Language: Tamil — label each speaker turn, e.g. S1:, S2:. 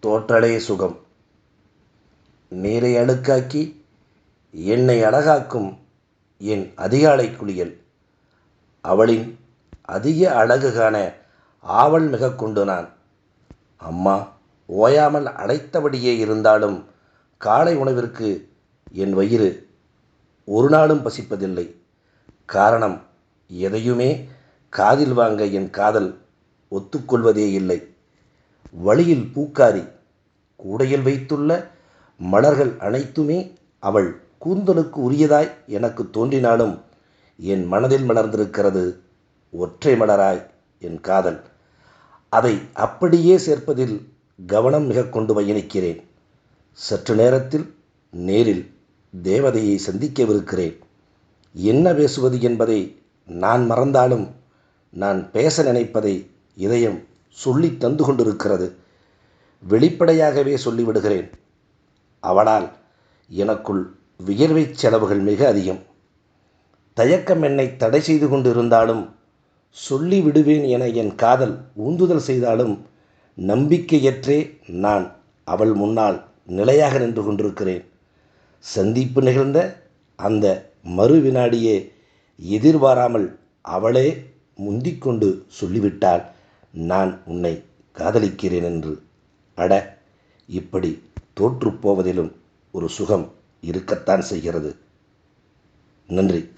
S1: தோற்றலே சுகம். நீரை அழுக்காக்கி என்னை அழகாக்கும் என் அதிகாலை குளியல். அவளின் அதிக அழகு காண ஆவல் மிக கொண்டு நான். அம்மா ஓயாமல் அடைத்தபடியே இருந்தாலும் காலை உணவிற்கு என் வயிறு ஒரு நாளும் பசிப்பதில்லை. காரணம் எதையுமே காதில் வாங்க என் காதல் ஒத்துக்கொள்வதே இல்லை. வழியில் பூக்காரி கூடையில் வைத்துள்ள மலர்கள் அனைத்துமே அவள் கூந்தலுக்கு உரியதாய் எனக்கு தோன்றினாலும் என் மனதில் மலர்ந்திருக்கிறது ஒற்றை மலராய் என் காதல். அதை அப்படியே சேர்ப்பதில் கவனம் மிக கொண்டு பயணிக்கிறேன். சற்று நேரத்தில் நேரில் தேவதையை சந்திக்கவிருக்கிறேன். என்ன பேசுவது என்பதை நான் மறந்தாலும் நான் பேச நினைப்பதை இதயம் சொல்லி தந்து கொண்டிருக்கிறது. வெளிப்படையாகவே சொல்லிவிடுகிறேன். அவளால் எனக்குள் வியர்வை செலவுகள் மிக அதிகம். தயக்கம் என்னை தடை செய்து கொண்டிருந்தாலும் சொல்லி விடுவேன் என என் காதல் ஊந்துதல் செய்தாலும் நம்பிக்கையற்றே நான் அவள் முன்னால் நிலையாக நின்று கொண்டிருக்கிறேன். சந்திப்பு நிகழ்ந்த அந்த மறு வினாடியே எதிர்பாராமல் அவளே முந்திக்கொண்டு சொல்லிவிட்டாள். நான் உன்னை காதலிக்கிறேன் என்று. அட இப்படி தோற்றுப்போவதிலும் ஒரு சுகம் இருக்கத்தான் செய்கிறது. நன்றி.